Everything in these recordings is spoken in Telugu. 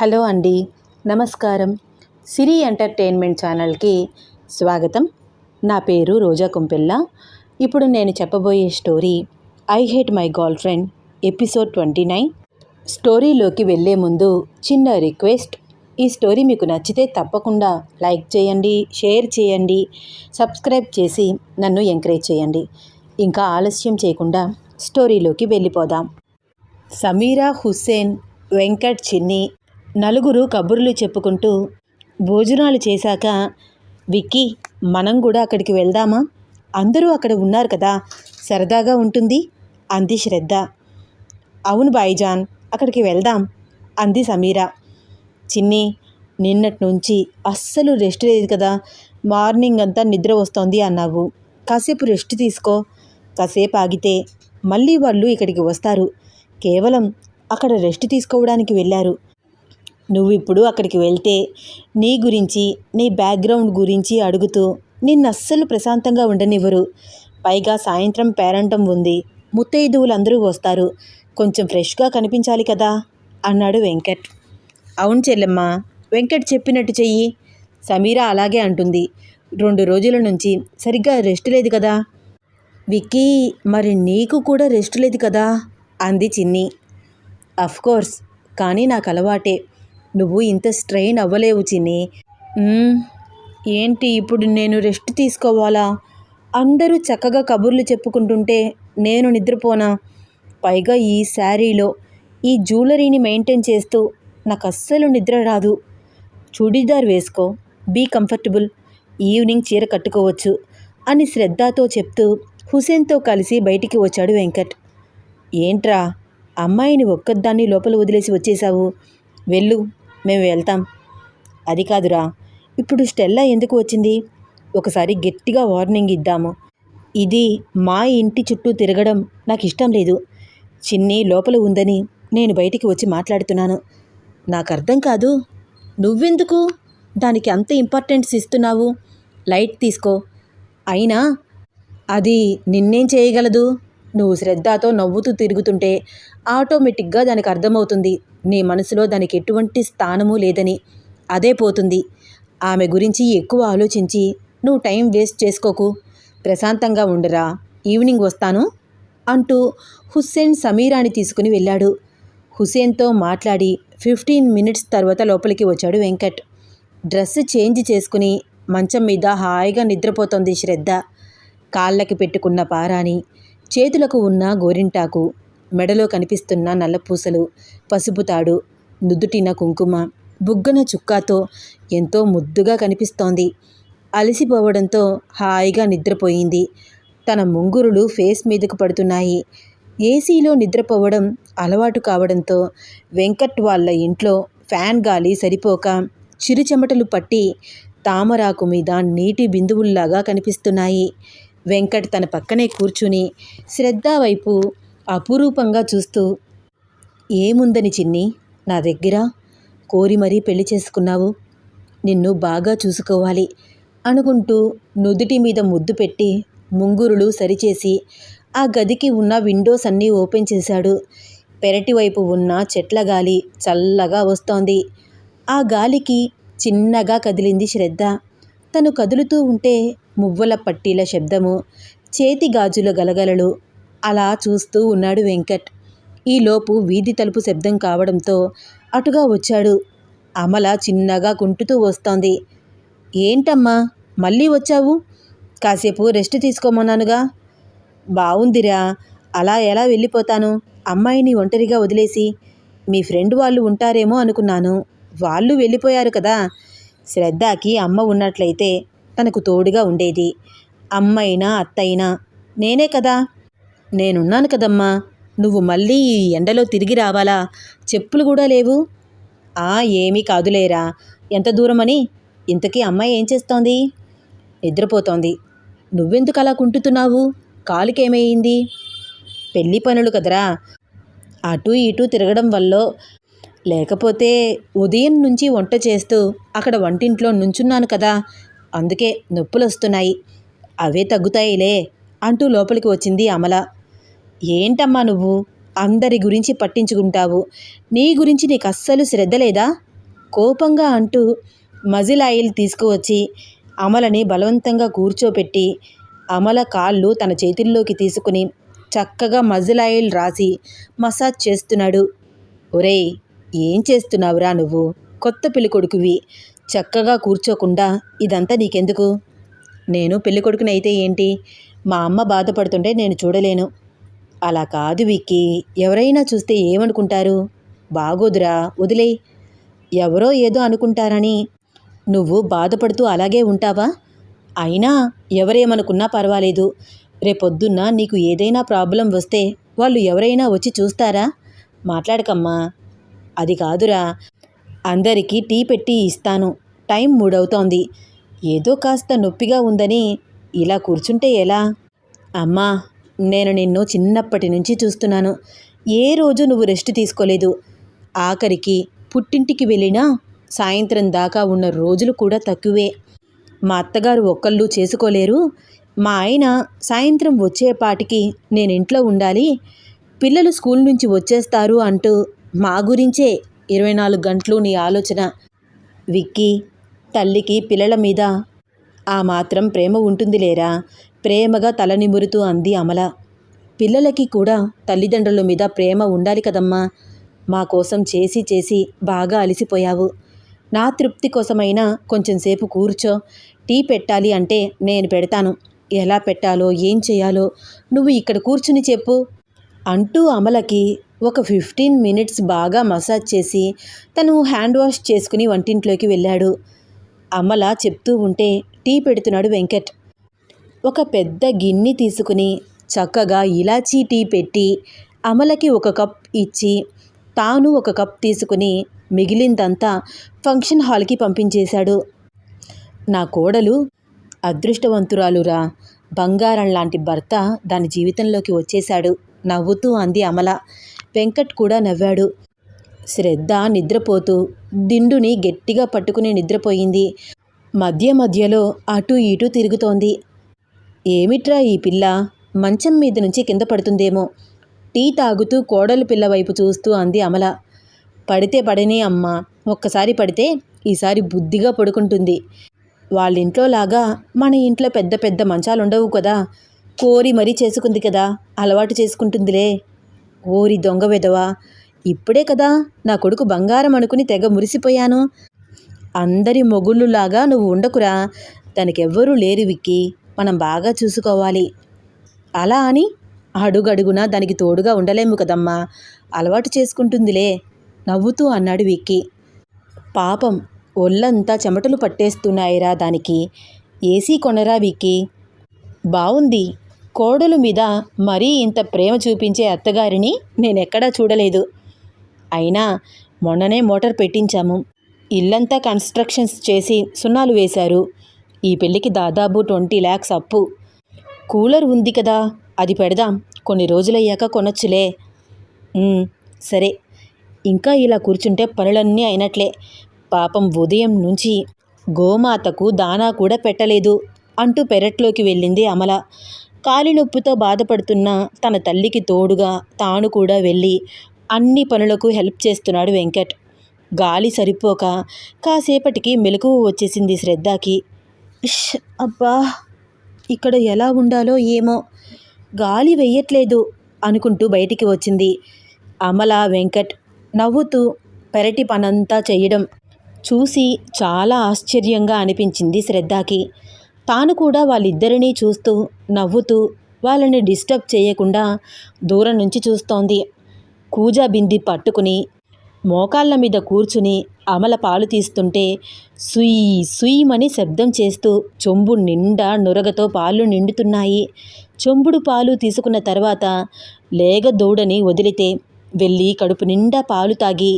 హలో అండి నమస్కారం. సిరి ఎంటర్టైన్మెంట్ ఛానల్కి స్వాగతం. నా పేరు రోజా కుంపిల్ల. ఇప్పుడు నేను చెప్పబోయే story I hate my girlfriend episode twenty nine. స్టోరీలోకి వెళ్ళే ముందు చిన్న రిక్వెస్ట్ ఈ స్టోరీ మీకు నచ్చితే తప్పకుండా లైక్ చేయండి షేర్ చేయండి సబ్స్క్రైబ్ చేసి నన్ను ఎంకరేజ్ చేయండి. ఇంకా ఆలస్యం చేయకుండా స్టోరీలోకి వెళ్ళిపోదాం. సమీరా హుస్సేన్ వెంకట్ చిన్ని నలుగురు కబుర్లు చెప్పుకుంటూ భోజనాలు చేశాక విక్కీ మనం కూడా అక్కడికి వెళ్దామా? అందరూ అక్కడ ఉన్నారు కదా సరదాగా ఉంటుంది అంది శ్రద్ధ. అవును బాయిజాన్ అక్కడికి వెళ్దాం అంది సమీరా. చిన్ని నిన్నటి నుంచి అస్సలు రెస్ట్ లేదు కదా మార్నింగ్ అంతా నిద్ర వస్తోంది అన్నావు. కాసేపు రెస్ట్ తీసుకో. కాసేపు ఆగితే మళ్ళీ వాళ్ళు ఇక్కడికి వస్తారు. కేవలం అక్కడ రెస్ట్ తీసుకోవడానికి వెళ్ళారు. నువ్వు ఇప్పుడు అక్కడికి వెళ్తే నీ గురించి నీ బ్యాక్గ్రౌండ్ గురించి అడుగుతూ నిన్ను అస్సలు ప్రశాంతంగా ఉండనివ్వరు. పైగా సాయంత్రం పేరంటం ఉంది. ముత్తైదువులందరూ వస్తారు. కొంచెం ఫ్రెష్గా కనిపించాలి కదా? అన్నాడు వెంకట్. అవును చెల్లెమ్మ వెంకట్ చెప్పినట్టు చెయ్యి. సమీరా అలాగే అంటుంది. రెండు రోజుల నుంచి సరిగ్గా రెస్ట్ లేదు కదా? విక్కీ మరి నీకు కూడా రెస్ట్ లేదు కదా? అంది చిన్ని. అఫ్కోర్స్ కానీ నాకు అలవాటే నువ్వు ఇంత స్ట్రెయిన్ అవ్వలేవు చిన్ని. ఏంటి ఇప్పుడు నేను రెస్ట్ తీసుకోవాలా? అందరూ చక్కగా కబుర్లు చెప్పుకుంటుంటే నేను నిద్రపోనా? పైగా ఈ శారీలో ఈ జ్యువెలరీని మెయింటైన్ చేస్తూ నాకు అస్సలు నిద్ర రాదు. చూడీదార్ వేసుకో. Be comfortable. ఈవినింగ్ చీర కట్టుకోవచ్చు అని శ్రద్ధతో చెప్తూ హుసేన్తో కలిసి బయటికి వచ్చాడు వెంకట్. ఏంట్రా అమ్మాయిని ఒక్కదాన్ని లోపల వదిలేసి వచ్చేశావు? వెళ్ళు. మేము వెళ్తాం. అది కాదురా ఇప్పుడు స్టెల్లా ఎందుకు వచ్చింది? ఒకసారి గట్టిగా వార్నింగ్ ఇద్దాము. ఇది మా ఇంటి చుట్టూ తిరగడం నాకు ఇష్టం లేదు. చిన్ని లోపల ఉందని నేను బయటికి వచ్చి మాట్లాడుతున్నాను. నాకు అర్థం కాదు. నువ్వెందుకు? దానికి అంత ఇంపార్టెన్స్ ఇస్తున్నావు. లైట్ తీసుకో. అయినా అది నిన్నేం చేయగలదు? నువ్వు శ్రద్ధతో నవ్వుతూ తిరుగుతుంటే ఆటోమేటిక్గా దానికి అర్థమవుతుంది. నీ మనసులో దానికి ఎటువంటి స్థానము లేదని. అదే పోతుంది. ఆమె గురించి ఎక్కువ ఆలోచించి నువ్వు టైం వేస్ట్ చేసుకోకు. ప్రశాంతంగా ఉండరా. ఈవినింగ్ వస్తాను అంటూ హుస్సేన్ సమీరాని తీసుకుని వెళ్ళాడు. హుసేన్తో మాట్లాడి ఫిఫ్టీన్ మినిట్స్ తర్వాత లోపలికి వచ్చాడు వెంకట్. డ్రెస్ చేంజ్ చేసుకుని మంచం మీద హాయిగా నిద్రపోతోంది శ్రద్ధ. కాళ్ళకి పెట్టుకున్న పారాని చేతులకు ఉన్న గోరింటాకు మెడలో కనిపిస్తున్న నల్లపూసలు పసుపు తాడు నుదుటిన కుంకుమ బుగ్గన చుక్కాతో ఎంతో ముద్దుగా కనిపిస్తోంది. అలసిపోవడంతో హాయిగా నిద్రపోయింది. తన ముంగురులు ఫేస్ మీదకు పడుతున్నాయి. ఏసీలో నిద్రపోవడం అలవాటు కావడంతో వెంకట్ వాళ్ళ ఇంట్లో ఫ్యాన్ గాలి సరిపోక చిరుచెమటలు పట్టి తామరాకు మీద నీటి బిందువుల్లాగా కనిపిస్తున్నాయి. వెంకట్ తన పక్కనే కూర్చుని శ్రద్ధ వైపు అపురూపంగా చూస్తూ ఏముందని చిన్ని? నా దగ్గర కోరి మరీ పెళ్ళి చేసుకున్నావు. నిన్ను బాగా చూసుకోవాలి అనుకుంటూ నుదుటి మీద ముద్దు పెట్టి ముంగురులు సరిచేసి ఆ గదికి ఉన్న విండోస్ అన్నీ ఓపెన్ చేశాడు. పెరటి వైపు ఉన్న చెట్ల గాలి చల్లగా వస్తోంది. ఆ గాలికి చిన్నగా కదిలింది శ్రద్ధ. తను కదులుతూ ఉంటే మువ్వల పట్టీల శబ్దము చేతి గాజుల గలగలలు అలా చూస్తూ ఉన్నాడు వెంకట్. ఈలోపు వీధి తలుపు శబ్దం కావడంతో అటుగా వచ్చాడు. అమల చిన్నగా కుంటుతూ వస్తోంది. ఏంటమ్మా మళ్ళీ వచ్చావు? కాసేపు రెస్ట్ తీసుకోమన్నానుగా. బావుందిరా అలా ఎలా వెళ్ళిపోతాను? అమ్మాయిని ఒంటరిగా వదిలేసి మీ ఫ్రెండ్ వాళ్ళు ఉంటారేమో అనుకున్నాను. వాళ్ళు వెళ్ళిపోయారు కదా శ్రద్ధకి అమ్మ ఉన్నట్లయితే తనకు తోడుగా ఉండేది. అమ్మైనా అత్తయినా నేనే కదా? నేనున్నాను కదమ్మా. నువ్వు మళ్ళీ ఈ ఎండలో తిరిగి రావాలా? చెప్పులు కూడా లేవు. ఆ ఏమీ కాదులేరా. ఎంత దూరమని? ఇంతకీ అమ్మాయి ఏం చేస్తోంది? నిద్రపోతోంది. నువ్వెందుకు అలా కుంటుతున్నావు? కాలుకేమైంది? పెళ్ళి పనులు కదరా. అటు ఇటు తిరగడం వల్ల లేకపోతే ఉదయం నుంచి వంట చేస్తూ అక్కడ వంటింట్లో నుంచున్నాను కదా. అందుకే నొప్పులు వస్తున్నాయి అవే తగ్గుతాయిలే అంటూ లోపలికి వచ్చింది అమల. ఏంటమ్మా నువ్వు? అందరి గురించి పట్టించుకుంటావు. నీ గురించి నీకు అస్సలు శ్రద్ధ లేదా? కోపంగా అంటూ మజిల్ ఆయిల్ తీసుకువచ్చి అమలని బలవంతంగా కూర్చోపెట్టి అమల కాళ్ళు తన చేతుల్లోకి తీసుకుని చక్కగా మజిల్ ఆయిల్ రాసి మసాజ్ చేస్తున్నాడు. ఒరేయ్ ఏం చేస్తున్నావురా నువ్వు? కొత్త పెళ్ళికొడుకువి చక్కగా కూర్చోకుండా ఇదంతా నీకెందుకు? నేను పెళ్ళికొడుకుని అయితే ఏంటి? మా అమ్మ బాధపడుతుంటే నేను చూడలేను. అలా కాదు విక్కీ. ఎవరైనా చూస్తే ఏమనుకుంటారు? బాగోదురా వదిలే ఎవరో ఏదో అనుకుంటారని. నువ్వు బాధపడుతూ అలాగే ఉంటావా? అయినా ఎవరేమనుకున్నా పర్వాలేదు. రేపొద్దున్న నీకు ఏదైనా ప్రాబ్లం వస్తే వాళ్ళు ఎవరైనా వచ్చి చూస్తారా? మాట్లాడకమ్మా. అది కాదురా. అందరికీ టీ పెట్టి ఇస్తాను. టైం మూడవుతోంది. ఏదో కాస్త నొప్పిగా ఉందని ఇలా కూర్చుంటే ఎలా? అమ్మా నేను నిన్ను చిన్నప్పటి నుంచి చూస్తున్నాను. ఏ రోజు నువ్వు రెస్ట్ తీసుకోలేదు? ఆఖరికి పుట్టింటికి వెళ్ళినా సాయంత్రం దాకా ఉన్న రోజులు కూడా తక్కువే. మా అత్తగారు ఒక్కళ్ళు చేసుకోలేరు. మా ఆయన సాయంత్రం వచ్చేపాటికి నేను ఇంట్లో ఉండాలి. పిల్లలు స్కూల్ నుంచి వచ్చేస్తారు అంటూ మా గురించే ఇరవై నాలుగు గంటలు నీ ఆలోచన. విక్కీ తల్లికి పిల్లల మీద ఆ మాత్రం ప్రేమ ఉంటుంది లేరా? ప్రేమగా తల నిమురుతూ అంది అమల. పిల్లలకి కూడా తల్లిదండ్రుల మీద ప్రేమ ఉండాలి కదమ్మా. మా కోసం చేసి చేసి బాగా అలసిపోయావు. నా తృప్తి కోసమైనా కొంచెం సేపు కూర్చో. టీ పెట్టాలి అంటే నేను పెడతాను. ఎలా పెట్టాలో ఏం చేయాలో నువ్వు ఇక్కడ కూర్చుని చెప్పు అంటూ అమలకి ఒక ఫిఫ్టీన్ మినిట్స్ బాగా మసాజ్ చేసి తను హ్యాండ్ వాష్ చేసుకుని వంటింట్లోకి వెళ్ళాడు. అమల చెప్తూ ఉంటే టీ పెడుతున్నాడు వెంకట్. ఒక పెద్ద గిన్నె తీసుకుని చక్కగా ఇలాచీ టీ పెట్టి అమలకి ఒక కప్ ఇచ్చి తాను ఒక కప్ తీసుకుని మిగిలిందంతా ఫంక్షన్ హాల్కి పంపించేశాడు. నా కోడలు అదృష్టవంతురాలురా. బంగారం లాంటి భర్త దాని జీవితంలోకి వచ్చేశాడు. నవ్వుతూ అంది అమల. వెంకట్ కూడా నవ్వాడు. శ్రద్ధ నిద్రపోతూ దిండుని గట్టిగా పట్టుకుని నిద్రపోయింది. మధ్య మధ్యలో అటు ఇటు తిరుగుతోంది. ఏమిట్రా ఈ పిల్ల? మంచం మీద నుంచి కింద పడుతుందేమో. టీ తాగుతూ కోడలు పిల్ల వైపు చూస్తూ అంది అమల. పడితే పడనే అమ్మ. ఒక్కసారి పడితే ఈసారి బుద్ధిగా పడుకుంటుంది. వాళ్ళ ఇంట్లో లాగా మన ఇంట్లో పెద్ద పెద్ద మంచాలు ఉండవు కదా. కోరి మరీ చేసుకుంది కదా. అలవాటు చేసుకుంటుందిలే. ఓరి దొంగ విధవా ఇప్పుడే కదా నా కొడుకు బంగారం అనుకుని తెగ మురిసిపోయాను. అందరి మొగుళ్ళులాగా నువ్వు ఉండకురా తనకెవ్వరూ లేరు విక్కి మనం బాగా చూసుకోవాలి. అలా అని అడుగడుగునా దానికి తోడుగా ఉండలేము కదమ్మా అలవాటు చేసుకుంటుందిలే నవ్వుతూ అన్నాడు విక్కి. పాపం ఒళ్ళంతా చెమటలు పట్టేస్తున్నాయిరా దానికి ఏసీ కొనరా విక్కి. బావుంది కోడలు మీద మరీ ఇంత ప్రేమ చూపించే అత్తగారిని నేనెక్కడా చూడలేదు. అయినా మొన్ననే మోటార్ పెట్టించాము. ఇల్లంతా కన్స్ట్రక్షన్స్ చేసి సున్నాలు వేశారు. ఈ పెళ్ళికి దాదాపు ట్వంటీ ల్యాక్స్ అప్పు. కూలర్ ఉంది కదా అది పెడదాం. కొన్ని రోజులయ్యాక కొనొచ్చులే. సరే. ఇంకా ఇలా కూర్చుంటే పనులన్నీ అయినట్లే. పాపం ఉదయం నుంచి గోమాతకు దానా కూడా పెట్టలేదు అంటూ పెరట్లోకి వెళ్ళింది అమల. కాలినొప్పితో బాధపడుతున్న తన తల్లికి తోడుగా తాను కూడా వెళ్ళి అన్ని పనులకు హెల్ప్ చేస్తున్నాడు వెంకట్. గాలి సరిపోక కాసేపటికి మెలకువ వచ్చేసింది శ్రద్ధకి. ఇష్ అబ్బా! ఇక్కడ ఎలా ఉండాలో ఏమో. గాలి వెయ్యట్లేదు అనుకుంటూ బయటికి వచ్చింది అమల వెంకట్. నవ్వుతూ పెరటి పనంతా చేయడం చూసి చాలా ఆశ్చర్యంగా అనిపించింది శ్రద్ధకి. తాను కూడా వాళ్ళిద్దరినీ చూస్తూ నవ్వుతూ వాళ్ళని డిస్టర్బ్ చేయకుండా దూరం నుంచి చూస్తోంది. కూజా బింది పట్టుకుని మోకాళ్ళ మీద కూర్చుని అమల పాలు తీస్తుంటే సుయ్ సుయ్యమని శబ్దం చేస్తూ చెంబు నిండా నురగతో పాలు నిండుతున్నాయి. చెంబుడు పాలు తీసుకున్న తర్వాత లేగ దూడని వదిలితే వెళ్ళి కడుపు నిండా పాలు తాగి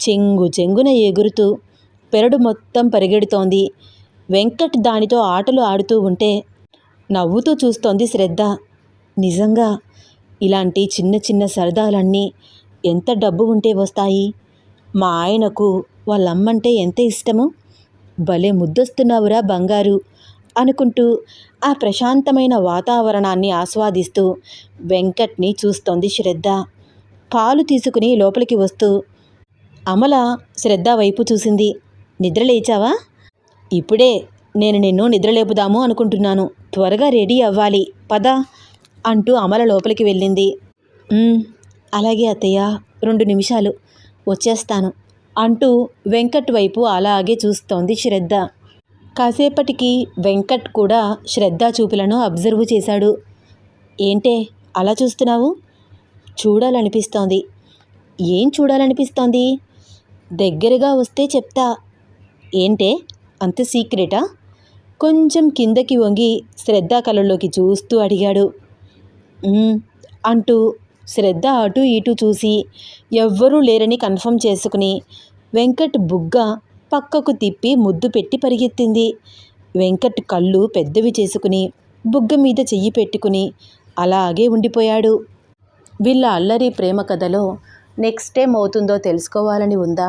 చెంగు చెంగున ఎగురుతూ పెరడు మొత్తం పరిగెడుతోంది. వెంకట్ దానితో ఆటలు ఆడుతూ ఉంటే నవ్వుతూ చూస్తోంది శ్రద్ధ. నిజంగా ఇలాంటి చిన్న చిన్న సరదాలన్నీ ఎంత డబ్బు ఉంటే వస్తాయి? మా ఆయనకు వాళ్ళమ్మంటే ఎంత ఇష్టము? భలే ముద్దొస్తున్నావురా బంగారు అనుకుంటూ ఆ ప్రశాంతమైన వాతావరణాన్ని ఆస్వాదిస్తూ వెంకట్ని చూస్తోంది శ్రద్ధ. పాలు తీసుకుని లోపలికి వస్తూ అమల శ్రద్ధ వైపు చూసింది. నిద్ర లేచావా? ఇప్పుడే నేను నిన్ను నిద్రలేపుదాము అనుకుంటున్నాను. త్వరగా రెడీ అవ్వాలి. పద అంటూ అమల లోపలికి వెళ్ళింది. అలాగే అత్తయ్య రెండు నిమిషాలు వచ్చేస్తాను అంటూ వెంకట్ వైపు అలాగే చూస్తోంది శ్రద్ధ. కాసేపటికి వెంకట్ కూడా శ్రద్ధ చూపులను అబ్జర్వ్ చేశాడు. ఏంటే అలా చూస్తున్నావు? చూడాలనిపిస్తోంది. ఏం చూడాలనిపిస్తోంది? దగ్గరగా వస్తే చెప్తా. ఏంటే? అంత సీక్రెటా? కొంచెం కిందకి వంగి శ్రద్ధ కళ్ళలోకి చూస్తూ అడిగాడు. అంటూ శ్రద్ధ అటు ఇటు చూసి ఎవ్వరూ లేరని కన్ఫర్మ్ చేసుకుని వెంకట్ బుగ్గ పక్కకు తిప్పి ముద్దు పెట్టి పరిగెత్తింది. వెంకట్ కళ్ళు పెద్దవి చేసుకుని బుగ్గ మీద చెయ్యి పెట్టుకుని అలాగే ఉండిపోయాడు. వీళ్ళ అల్లరి ప్రేమ కథలో నెక్స్ట్ ఏం అవుతుందో తెలుసుకోవాలని ఉందా?